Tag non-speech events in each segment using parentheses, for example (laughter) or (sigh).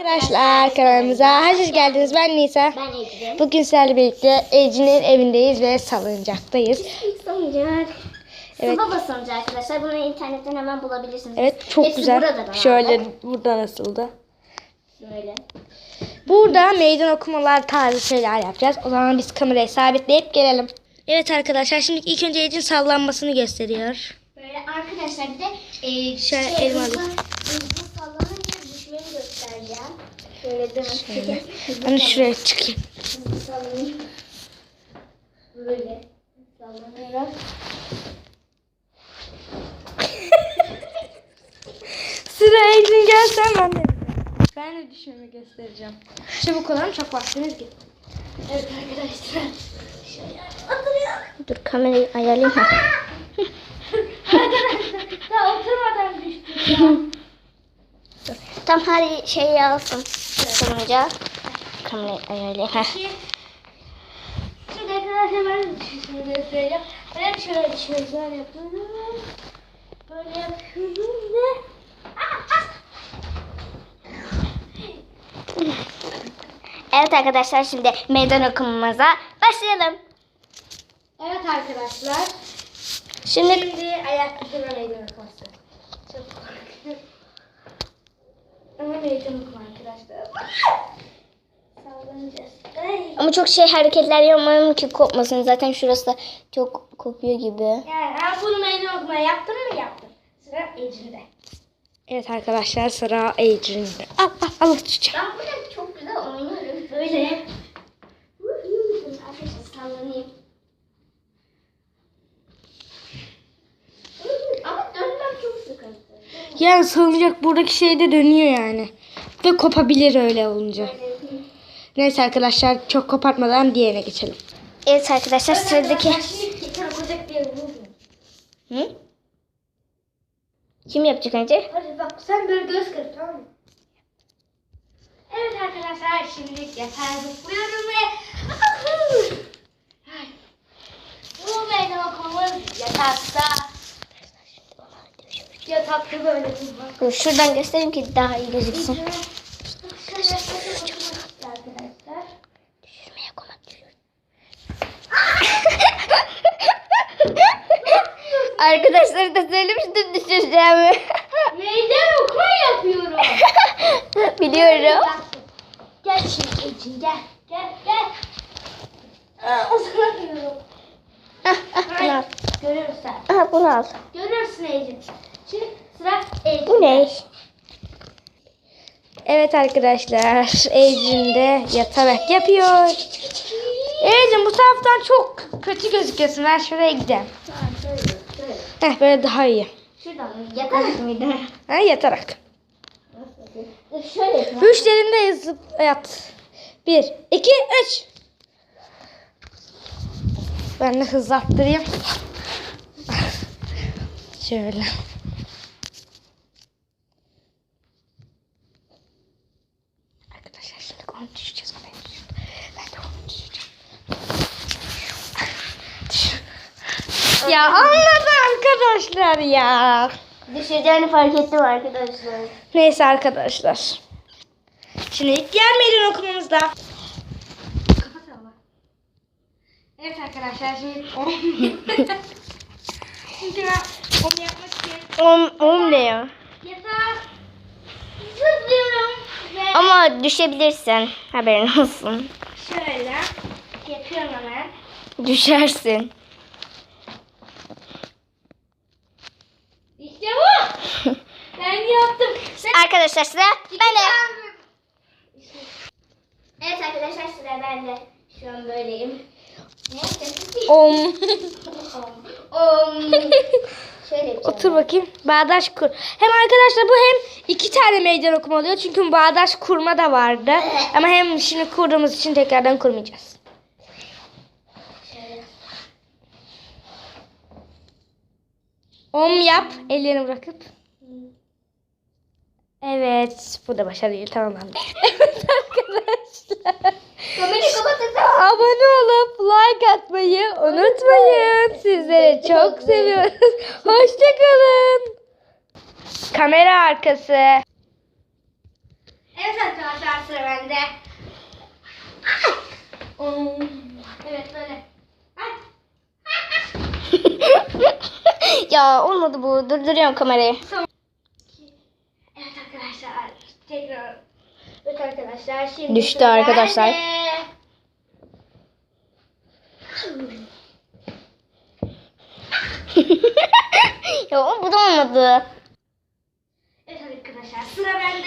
Arkadaşlar kanalımıza hoş geldiniz. Ben Nisa. Ben Ece. Bugün sizlerle birlikte Ece'nin evindeyiz ve salıncaktayız. Salıncak. Evet. Sıva basıncı arkadaşlar. Bunu internetten hemen bulabilirsiniz. Evet çok Hepsi güzel. burada da Şöyle var. burada nasıldı? Böyle. Burada meydan okumalar tarzı şeyler yapacağız. O zaman biz kamerayı sabitleyip gelelim. Evet arkadaşlar şimdi ilk önce Ece'nin sallanmasını gösteriyor. Böyle arkadaşlar bir de e, Şöyle şey, elma Şöyle dön. Ben şuraya çıkayım. Sallanayım. Böyle. Sıra (laughs) Ece'nin gelsen ben de. Ben de düşmemi göstereceğim. Çabuk olalım çok vaktimiz gitti. Evet arkadaşlar. Şöyle. Dur kamerayı ayarlayayım. (laughs) Daha oturmadan düştüm. (laughs) Tam her şeyi alsın. Salınca. Kamerayı ayarlayayım. Heh. Şimdi arkadaşlar ben de düşüşümü göstereceğim. Ben şöyle düşüyoruz. Böyle yapıyorum. Böyle yapıyorum ve... Evet arkadaşlar şimdi meydan okumamıza başlayalım. Evet arkadaşlar. Şimdi Şimdi ayakta meydan okuması. Çok. Ama okuma arkadaşlar. Sallanacağız. Ay. ama çok şey hareketler yapmayalım ki kopmasın. Zaten şurası da çok kopuyor gibi. Yani ben bunu meydan okuma yaptım mı yaptım. Sıra Ecrin'de. Evet arkadaşlar sıra Ecrin'de. Al al al tutacağım. Ben burada çok güzel oynuyorum. Böyle. Arkadaşlar sallanayım. Ama dönmem çok sıkıntı. Yani salınacak buradaki şey de dönüyor yani. Ve kopabilir öyle olunca. Neyse arkadaşlar çok kopartmadan diğerine geçelim. Evet arkadaşlar sıradaki... Hı? Kim yapacak önce? Hadi bak sen böyle göz kır tamam mı? Evet arkadaşlar şimdi yatağa zıplıyorum ve. Bu meydan okumamız yatakta. Yatakta böyle. Dur, Şuradan göstereyim ki daha iyi gözüksün. Arkadaşlar. Düşürmeye komak (laughs) Arkadaşlar da söylemiştim düşüreceğimi. Meydan okuma yapıyorum. (laughs) Biliyorum. Gel şimdi gel. Gel gel. Aa, uzanamıyorum. Ah, ah, bunu al. Görürsün. Ah, bunu al. Görürsün Ecin. Şimdi sıra Ecin. Bu ne? Evet arkadaşlar. Ecin de yatarak yapıyor. Ecin bu taraftan çok kötü gözüküyorsun. Ben şuraya gideyim. Heh böyle daha iyi. Şuradan? Yatarak mıydı? Ha, yatarak. Şöyle yapayım. Üçlerinde yazıp yat. Bir, iki, üç. Ben de hızlattırayım. Şöyle. Arkadaşlar şimdi onu düşeceğiz. Ben düşeceğim. Ben de onu düşeceğim. Ya anladı arkadaşlar ya. Düşeceğini fark ettim arkadaşlar. Neyse arkadaşlar. Şimdi diğer meydan okumamızda. Evet arkadaşlar şimdi Çünkü (laughs) ben onu yapmak için Om, om ne ya? yatağa zıplıyorum ve Ama düşebilirsin. Haberin olsun. şöyle yapıyorum hemen. Düşersin. Bu. ben yaptım. Sen Arkadaşlar sıra bende. Evet arkadaşlar sıra bende. Şu an böyleyim. Yapacağız? Om. (laughs) Om. Şöyle yapacağım. Otur bakayım. Bağdaş kur. Hem arkadaşlar bu hem iki tane meydan okuma oluyor. Çünkü bağdaş kurma da vardı. Ama hem şimdi kurduğumuz için tekrardan kurmayacağız. Şöyle. Om yap. Ellerini bırakıp. Evet. Bu da başarılı. Tamamlandı. (laughs) evet arkadaşlar. Kamerayı kapatın. Abone olup like atmayı unutmayın. Sizleri çok seviyoruz. Hoşçakalın. Kamera arkası. Evet arkadaşlar. sıra bende. Evet böyle. Ay. Ya olmadı bu. Durduruyorum kamerayı. Evet arkadaşlar tekrar Evet arkadaşlar şimdi Düştü arkadaşlar. bende. (laughs) ya bu da olmadı. Evet arkadaşlar sıra bende.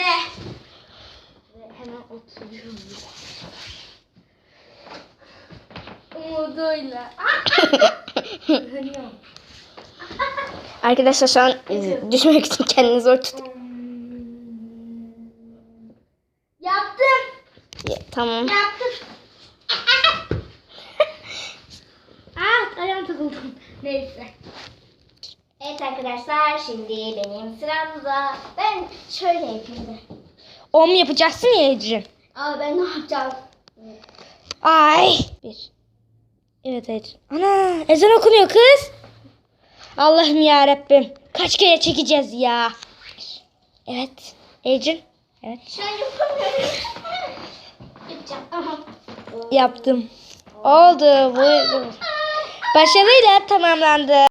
Ve hemen oturuyorum. Umuduyla. (laughs) Dönüyorum. Arkadaşlar şu an e, düşmek için kendini zor tut. Yaptım. Ya, tamam. Yaptım. (laughs) ah ayağım takıldı. Neyse. Evet arkadaşlar şimdi benim sıramda. Ben şöyle yapayım da. O mu yapacaksın ya Ecrin? Aa ben ne yapacağım? Ay. Bir. Evet Ecrin. Ana ezan okunuyor kız. Allah'ım ya Rabbim. Kaç kere çekeceğiz ya. Evet. Ecrin. Evet. Yaptım. Oldu. Bu başarıyla tamamlandı.